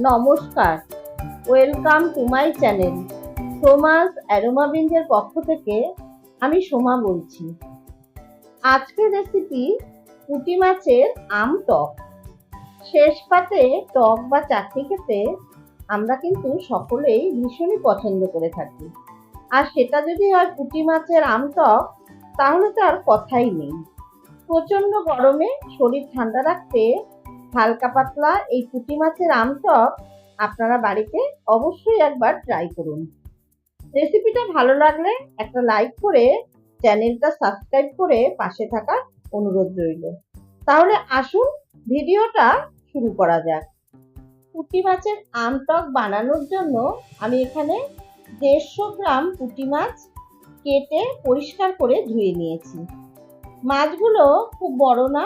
নমস্কার। Welcome to my channel. Somas অ্যারোমাবিঞ্জের পক্ষ থেকে আমি সোমা বলছি। আজকের রেসিপি পুঁটি মাছের আম টক। শেষ পাতে টক বা চাটনি খেতে আমরা কিন্তু সকলেই ভীষণই পছন্দ করে থাকি। আর সেটা যদি হয় পুঁটি মাছের আম টক, তাহলে তো আর কথাই নেই। প্রচণ্ড গরমে শরীর ঠান্ডা রাখতে হালকা পাতলা এই পুঁটি মাছের আমটক আপনারা বাড়িতে অবশ্যই একবার ট্রাই করুন। রেসিপিটা ভালো লাগলে একটা লাইক করে চ্যানেলটা সাবস্ক্রাইব করে পাশে থাকার অনুরোধ রইল। তাহলে আসুন ভিডিওটা শুরু করা যাক। পুঁটি মাছের আমটক বানানোর জন্য আমি এখানে দেড়শো গ্রাম পুঁটি মাছ কেটে পরিষ্কার করে ধুয়ে নিয়েছি। মাছগুলো খুব বড় না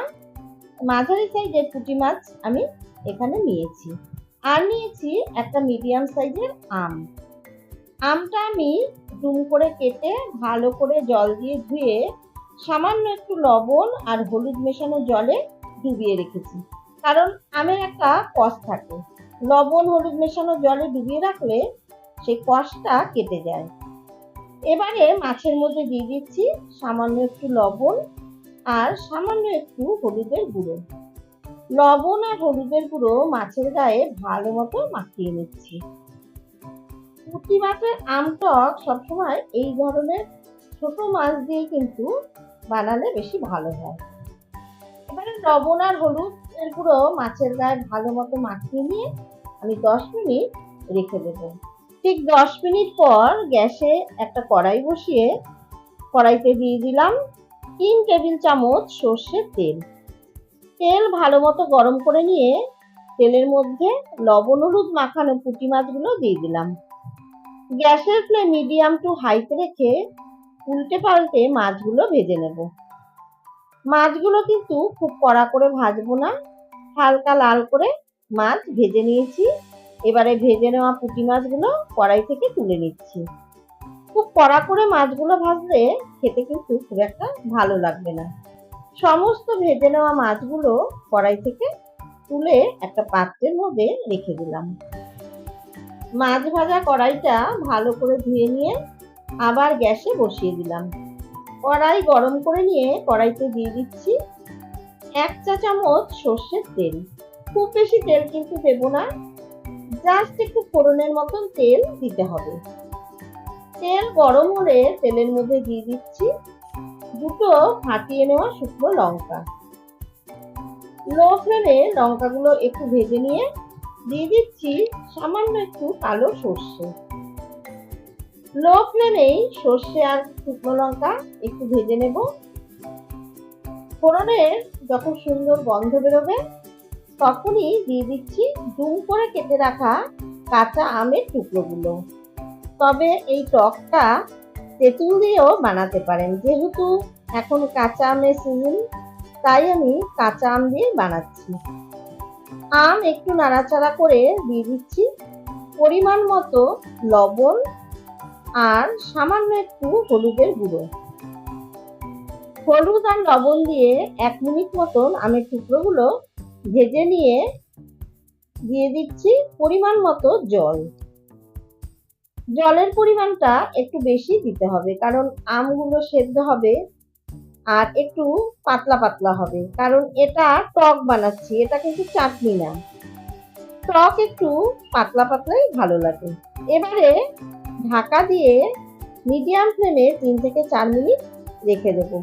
মাঝারি সাইজের পুঁটি মাছ আমি এখানে নিয়েছি। আর নিয়েছি একটা মিডিয়াম সাইজের আম। আমটা আমি ডুম করে কেটে ভালো করে জল দিয়ে ধুয়ে সামান্য একটু লবণ আর হলুদ মেশানো জলে ডুবিয়ে রেখেছি। কারণ আমের একটা কষ থাকে। লবণ, হলুদ মেশানো জলে ডুবিয়ে রাখলে সেই কষটা কেটে যায়। এবারে মাছের মধ্যে দিয়ে দিচ্ছি সামান্য একটু লবণ আর সামান্য একটু হলুদের গুঁড়ো। লবণ আর হলুদের গুঁড়ো মাছের গায়ে ভালো মতো মাখিয়ে নিচ্ছি। পুঁটি মাছের আমটক সবসময় এই ধরনের ছোট মাছ দিয়ে কিন্তু বানালে বেশি ভালো হয়। এবারে লবণ আর হলুদের গুঁড়ো মাছের গায়ে ভালো মতো মাখিয়ে নিয়ে আমি দশ মিনিট রেখে দেবো। ঠিক দশ মিনিট পর গ্যাসে একটা কড়াই বসিয়ে কড়াইতে দিয়ে দিলাম। তিন টেবিল চামচ সর্ষের তেল। তেল ভালো মতো গরম করে নিয়ে তেলের মধ্যে লবণ, হলুদ মাখানো পুঁটি মাছগুলো দিয়ে দিলাম। গ্যাসের ফ্লেম মিডিয়াম টু হাইতে রেখে উল্টে পাল্টে মাছগুলো ভেজে নেব। মাছগুলো কিন্তু খুব কড়া করে ভাজবো না, হালকা লাল করে মাছ ভেজে নিয়েছি। এবারে ভেজে নেওয়া পুঁটি মাছগুলো কড়াই থেকে তুলে নিচ্ছি। খুব কড়া করে মাছগুলো ভাজলে খেতে কিন্তু খুব একটা ভালো লাগবে না। সমস্ত ভেজে নেওয়া মাছগুলো কড়াই থেকে তুলে একটা পাত্রের মধ্যে রেখে দিলাম। মাছ ভাজা কড়াইটা ভালো করে ধুয়ে নিয়ে আবার গ্যাসে বসিয়ে দিলাম। কড়াই গরম করে নিয়ে কড়াইতে দিয়ে দিচ্ছি এক চা চামচ সর্ষের তেল। খুব বেশি তেল কিন্তু দেবো না, জাস্ট একটু ফোড়নের মতন তেল দিতে হবে। তেল গরম হলে তেলের মধ্যে দিয়ে দিচ্ছি দুটো ফাটিয়ে নেওয়া শুকনো লঙ্কা। লো ফ্লেমে লঙ্কাগুলো একটু ভেজে নিয়ে দিয়ে দিচ্ছি সামান্য একটু কালো সর্ষে। লো ফ্লেমেই সর্ষে আর শুকনো লঙ্কা একটু ভেজে নেব। ফোড়নের যখন সুন্দর গন্ধ বেরোবে, তখনই দিয়ে দিচ্ছি ডুম করে কেটে রাখা কাঁচা আমের টুকরোগুলো। তবে এই টকটা তেঁতুল দিয়েও বানাতে পারেন। যেহেতু এখন কাঁচা আমের সিজন তাই আমি কাঁচা আম দিয়ে বানাচ্ছি। আম একটু নাড়াচাড়া করে দিয়ে দিচ্ছি। পরিমাণ মতো লবণ আর সামান্য একটু হলুদের গুঁড়ো। হলুদ আর লবণ দিয়ে এক মিনিট মতন আমের টুকরোগুলো ভেজে নিয়ে দিয়ে দিচ্ছি পরিমাণ মতো জল। জলের পরিমাণটা একটু বেশি দিতে হবে, কারণ আমগুলো সেদ্ধ হবে আর একটু পাতলা পাতলা হবে, কারণ এটা টক বানাচ্ছি, এটা কিন্তু চাটনি না। টক একটু পাতলা পাতলাই ভালো লাগে। এবারে ঢাকা দিয়ে মিডিয়াম ফ্লেমে তিন থেকে চার মিনিট রেখে দেবো,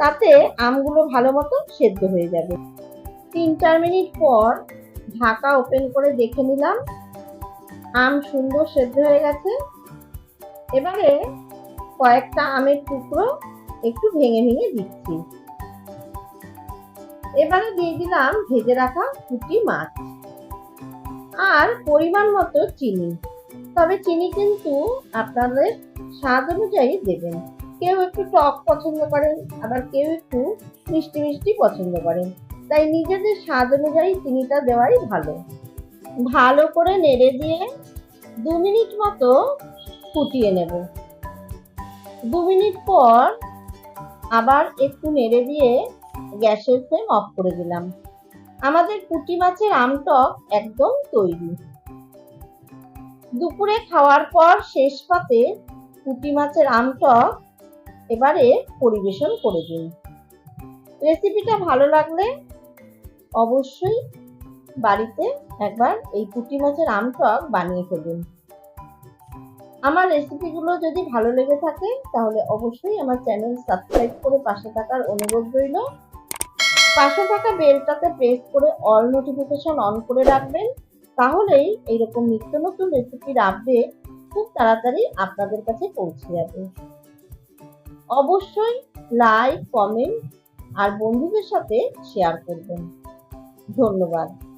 তাতে আমগুলো ভালো মতো সেদ্ধ হয়ে যাবে। তিন চার মিনিট পর ঢাকা ওপেন করে দেখে নিলাম আম সুন্দর সেদ্ধ হয়ে গেছে। এবারে কয়েকটা আমের টুকরো একটু ভেঙে ভেঙে দিচ্ছি। এবারে দিয়ে দিলাম ভেজে রাখা পুঁটি মাছ আর পরিমাণ মতো চিনি। তবে চিনি কিন্তু আপনাদের স্বাদ অনুযায়ী দেবেন। কেউ একটু টক পছন্দ করেন, আবার কেউ একটু মিষ্টি মিষ্টি পছন্দ করেন। তাই নিজেদের স্বাদ অনুযায়ী চিনিটা দেওয়াই ভালো। ভালো করে নেড়ে দিয়ে দু মিনিট মতো ফুটিয়ে নেব। দু মিনিট পর আবার একটু নেড়ে দিয়ে গ্যাসের ফ্লেম অফ করে দিলাম। আমাদের পুঁটি মাছের আমটক একদম তৈরি। দুপুরে খাওয়ার পর শেষ পাতে পুঁটি মাছের আমটক এবারে পরিবেশন করে দিন। রেসিপিটা ভালো লাগলে অবশ্যই বাড়িতে একবার এই পুঁটি মাছের আমটক বানিয়ে ফেলুন। আমার রেসিপিগুলো যদি ভালো লেগে থাকে, তাহলে অবশ্যই আমার চ্যানেল সাবস্ক্রাইব করে পাশে থাকার অনুরোধ রইল। পাশে থাকা বেলটাতে প্রেস করে অল নোটিফিকেশন অন করে রাখবেন। তাহলেই এইরকম নিত্য নতুন রেসিপির আপডেট খুব তাড়াতাড়ি আপনাদের কাছে পৌঁছে যাবে। অবশ্যই লাইক, কমেন্ট আর বন্ধুদের সাথে শেয়ার করবেন। ধন্যবাদ।